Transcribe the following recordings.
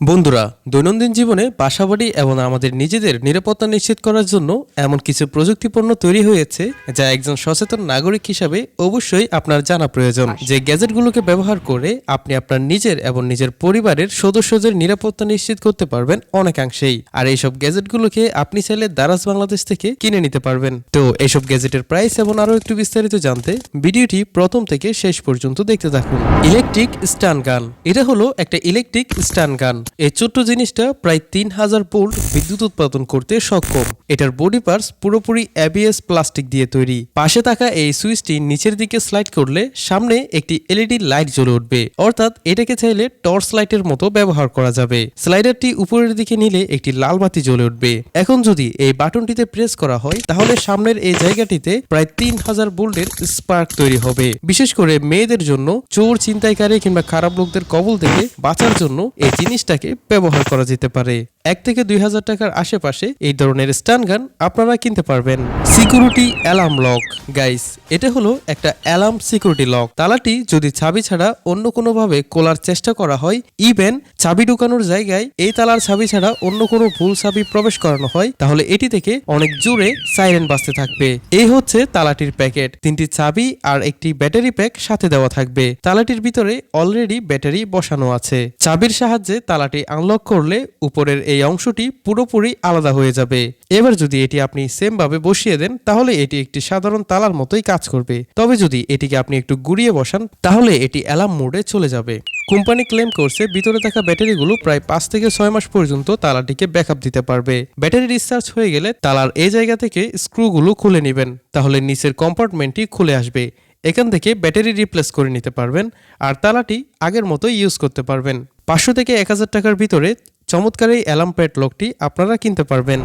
বন্ধুরা দৈনন্দিন জীবনে বাসাবাড়ি এবং আমাদের নিজেদের নিরাপত্তা নিশ্চিত করার জন্য এমন কিছু প্রযুক্তিপণ্য তৈরি হয়েছে যা একজন সচেতন নাগরিক হিসাবে অবশ্যই আপনার জানা প্রয়োজন। যে গ্যাজেটগুলোকে ব্যবহার করে আপনি আপনার নিজের এবং নিজের পরিবারের সদস্যদের নিরাপত্তা নিশ্চিত করতে পারবেন অনেকাংশেই। আর এইসব গ্যাজেটগুলোকে আপনি চাইলে দারাজ বাংলাদেশ থেকে কিনে নিতে পারবেন। তো এইসব গ্যাজেটের প্রাইস এবং আরও একটু বিস্তারিত জানতে ভিডিওটি প্রথম থেকে শেষ পর্যন্ত দেখতে থাকুন। ইলেকট্রিক স্টান গান এটা হলো একটা ইলেকট্রিক স্টান গান এই ছোট্ট জিনিসটা প্রায় তিন হাজার ভোল্ট বিদ্যুৎ উৎপাদন করতে সক্ষম। এটার বডি পার্টস পুরোপুরি অ্যাবিএস প্লাস্টিক দিয়ে তৈরি। পাশে থাকা এই সুইচটি নিচের দিকে স্লাইড করলে সামনে একটি এলইডি লাইট জ্বলে উঠবে। অর্থাৎ এটাকে চাইলে টর্চ লাইটের মতো ব্যবহার করা যাবে। স্লাইডারটি উপরের দিকে নিলে একটি লাল বাতি জ্বলে উঠবে। এখন যদি এই বাটনটিতে প্রেস করা হয়, তাহলে সামনের এই জায়গাটিতে প্রায় তিন হাজার বোল্টের স্পার্ক তৈরি হবে। বিশেষ করে মেয়েদের জন্য, চোর, ছিনতাইকারী কিংবা খারাপ লোকদের কবল থেকে বাঁচার জন্য এই জিনিসটাকে ব্যবহার করা যেতে পারে। এক থেকে দুই হাজার টাকার আশেপাশে এই ধরনের স্টান গান আপনারা কিনতে পারবেন। Security alarm lock. গাইস, এটা হলো একটা অ্যালার্ম সিকিউরিটি লক। তালাটি যদি ছাবি ছাড়া অন্য কোনোভাবে খোলার চেষ্টা করা হয়, ইভেন চাবি ঢুকানোর জায়গায় এই তালার ছাবি ছাড়া অন্য কোনো ভুল চাবি প্রবেশ করানো হয়, তাহলে এটি থেকে অনেক জোরে সাইরেন বাজতে থাকবে। এই হচ্ছে তালাটির প্যাকেট। তিনটি চাবি আর একটি ব্যাটারি প্যাক সাথে দেওয়া থাকবে। তালাটির ভিতরে অলরেডি ব্যাটারি বসানো আছে। চাবির সাহায্যে তালাটি আনলক করলে উপরের এই অংশটি পুরোপুরি আলাদা হয়ে যাবে। এবার যদি এটি আপনি সেম ভাবে বসিয়ে দেন, তাহলে এটি একটি সাধারণ তালার মতোই কাজ করবে। তবে যদি এটিকে আপনি একটু ঘুরিয়ে বসান, তাহলে এটি অ্যালার্ম মোডে চলে যাবে। কোম্পানি ক্লেম করছে, ভিতরে থাকা ব্যাটারিগুলো প্রায় পাঁচ থেকে ছয় মাস পর্যন্ত তালাটিকে ব্যাকআপ দিতে পারবে। ব্যাটারি ডিসচার্জ হয়ে গেলে তালার এই জায়গা থেকে স্ক্রুগুলো খুলে নেবেন, তাহলে নিচের কম্পার্টমেন্টটি খুলে আসবে। এখান থেকে ব্যাটারি রিপ্লেস করে নিতে পারবেন, আর তালাটি আগের মতো ইউজ করতে পারবেন। পাঁচশো থেকে এক হাজার টাকার ভিতরে চমৎকার এই অ্যালার্ম প্যাড লকটি আপনারা কিনতে পারবেন।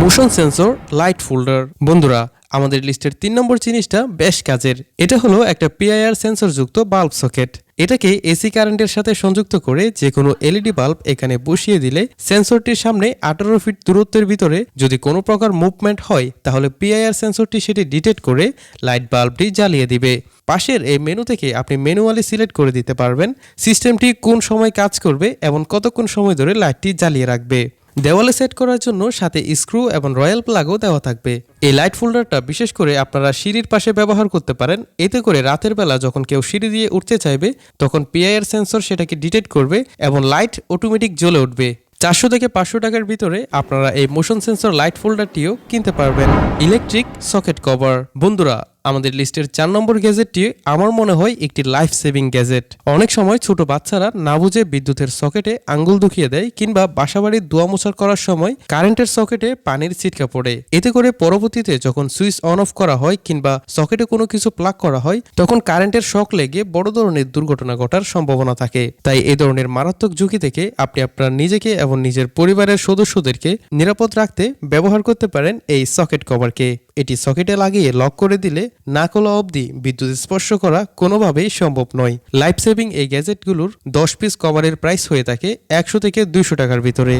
Motion sensor light folder. বন্ধুরা আমাদের লিস্টের তিন নম্বর জিনিসটা বেশ কাজের। এটা হলো একটা পিআইআর সেন্সর যুক্ত বাল্ব সকেট এটাকে এসি কারেন্টের সাথে সংযুক্ত করে যে কোনো এলইডি বাল্ব এখানে বসিয়ে দিলে সেন্সরটির সামনে আঠারো ফিট দূরত্বের ভিতরে যদি কোনো প্রকার মুভমেন্ট হয়, তাহলে পিআইআর সেন্সরটি সেটি ডিটেক্ট করে লাইট বাল্বটি জ্বালিয়ে দিবে। পাশের এই মেনু থেকে আপনি ম্যানুয়ালি সিলেক্ট করে দিতে পারবেন। সিস্টেমটি কোন সময় কাজ করবে এবং কতক্ষণ সময় ধরে লাইটটি জ্বালিয়ে রাখবে। দেওয়ালে সেট করার জন্য সাথে স্ক্রু এবং রয়্যাল প্লাগও দেওয়া থাকবে। এই লাইট ফোল্ডারটা বিশেষ করে আপনারা সিঁড়ির পাশে ব্যবহার করতে পারেন। এতে করে রাতের বেলা যখন কেউ সিঁড়ি দিয়ে উঠতে চাইবে, তখন পিআইআর সেন্সর সেটাকে ডিটেক্ট করবে এবং লাইট অটোমেটিক জ্বলে উঠবে। চারশো থেকে পাঁচশো টাকার ভিতরে আপনারা এই মোশন সেন্সর লাইট ফোল্ডারটিও কিনতে পারবেন। Electric socket cover. বন্ধুরা আমাদের লিস্টের চার নম্বর গ্যাজেটটি আমার মনে হয় একটি লাইফ সেভিং গ্যাজেট অনেক সময় ছোট বাচ্চারা না বুঝে বিদ্যুতের সকেটে আঙ্গুল দুখিয়ে দেয় কিংবা বাসাবাড়ির দোয়া মোছার করার সময় কারেন্টের সকেটে পানির ছিটকা পড়ে। এতে করে পরবর্তীতে যখন সুইচ অন অফ করা হয় কিংবা সকেটে কোনো কিছু প্লাগ করা হয়, তখন কারেন্টের শক লেগে বড় ধরনের দুর্ঘটনা ঘটার সম্ভাবনা থাকে। তাই এ ধরনের মারাত্মক ঝুঁকি থেকে আপনি আপনার নিজেকে এবং নিজের পরিবারের সদস্যদেরকে নিরাপদ রাখতে ব্যবহার করতে পারেন এই সকেট কভারকে। এটি সকেটে লাগিয়ে লক করে দিলে না খোলা অবধি বিদ্যুৎ স্পর্শ করা কোনোভাবেই সম্ভব নয়। লাইফ সেভিং এই গ্যাজেটগুলোর দশ পিস কভারের প্রাইস হয়ে থাকে একশো থেকে দুইশো টাকার ভিতরে।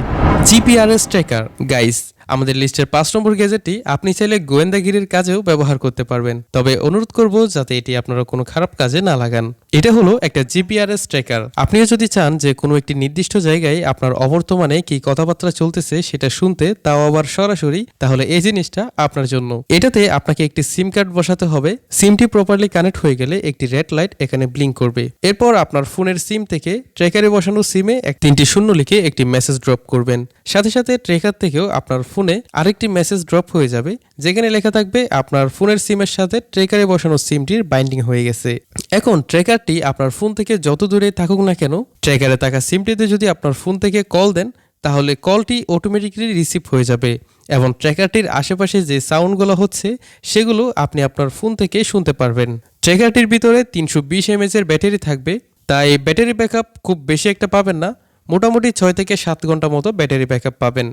জিপিআরএস ট্র্যাকার গাইস আমাদের লিস্টের পাঁচ নম্বর গ্যাজেটটি আপনি চাইলে গোয়েন্দাগিরির কাজেও ব্যবহার করতে পারবেন। তবে অনুরোধ করব যাতে এটি আপনারা কোনো খারাপ কাজে না লাগান। এটা হলো একটা জিপিআরএস ট্র্যাকার। আপনিও যদি চান যে কোনো একটি নির্দিষ্ট জায়গায় আপনার অবর্তমানে কি কথাবার্তা চলতেছে সেটা শুনতে, তাও আবার সরাসরি, তাহলে এই জিনিসটা আপনার জন্য। এটাতে আপনাকে একটি সিম কার্ড বসাতে হবে। সিমটি প্রপারলি কানেক্ট হয়ে গেলে একটি রেড লাইট এখানে ব্লিঙ্ক করবে। এরপর আপনার ফোনের সিম থেকে ট্রেকারে বসানো সিমে এক তিনটি শূন্য লিখে একটি মেসেজ ড্রপ করবেন। সাথে সাথে ট্রেকার থেকেও আপনার ফোনে আরেকটি মেসেজ ড্রপ হয়ে যাবে, যেখানে লেখা থাকবে, আপনার ফোনের সিমের সাথে ট্রেকারে বসানো সিমটির বাইন্ডিং হয়ে গেছে। এখন ট্রেকারটি আপনার ফোন থেকে যত দূরে থাকুক না কেন, ট্রেকারে থাকা সিমটিতে যদি আপনার ফোন থেকে কল দেন, তাহলে কলটি অটোমেটিকলি রিসিভ হয়ে যাবে এবং ট্র্যাকারটির আশেপাশে যে সাউন্ডগুলো হচ্ছে, সেগুলো আপনি আপনার ফোন থেকে শুনতে পারবেন। ট্র্যাকারটির ভিতরে তিনশো বিশ এমএচের ব্যাটারি থাকবে, তাই ব্যাটারি ব্যাকআপ খুব বেশি একটা পাবেন না। মোটামুটি ছয় থেকে সাত ঘণ্টা মতো ব্যাটারি ব্যাকআপ পাবেন।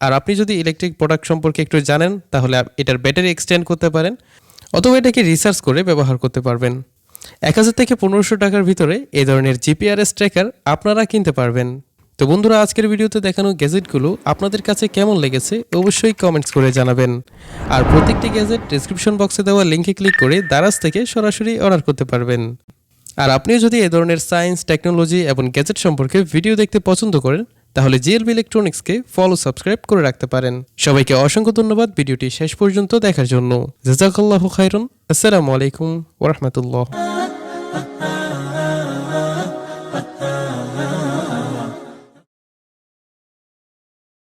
আর আপনি যদি ইলেকট্রিক প্রোডাক্ট সম্পর্কে একটু জানেন, তাহলে এটার ব্যাটারি এক্সটেন্ড করতে পারেন, অথবা এটাকে রিসার্চ করে ব্যবহার করতে পারবেন। এক হাজার থেকে পনেরোশো টাকার ভিতরে এই ধরনের জিপিআরএস ট্র্যাকার আপনারা কিনতে পারবেন। তো বন্ধুরা, আজকের ভিডিওতে দেখানো গ্যাজেটগুলো আপনাদের কাছে কেমন লেগেছে অবশ্যই কমেন্টস করে জানাবেন। আর প্রত্যেকটি গ্যাজেট ডিসক্রিপশন বক্সে দেওয়া লিঙ্কে ক্লিক করে দারাজ থেকে সরাসরি অর্ডার করতে পারবেন। আর আপনিও যদি এ ধরনের সায়েন্স টেকনোলজি এবং গ্যাজেট সম্পর্কে ভিডিও দেখতে পছন্দ করেন তাহলে জিএলবি ইলেকট্রনিক্সকে ফলো সাবস্ক্রাইব করে রাখতে পারেন। সবাইকে অসংখ্য ধন্যবাদ, ভিডিওটি শেষ পর্যন্ত দেখার জন্য। জাজাকাল্লাহ খাইরুন আসসালামু আলাইকুম ওরহমতুল্লাহ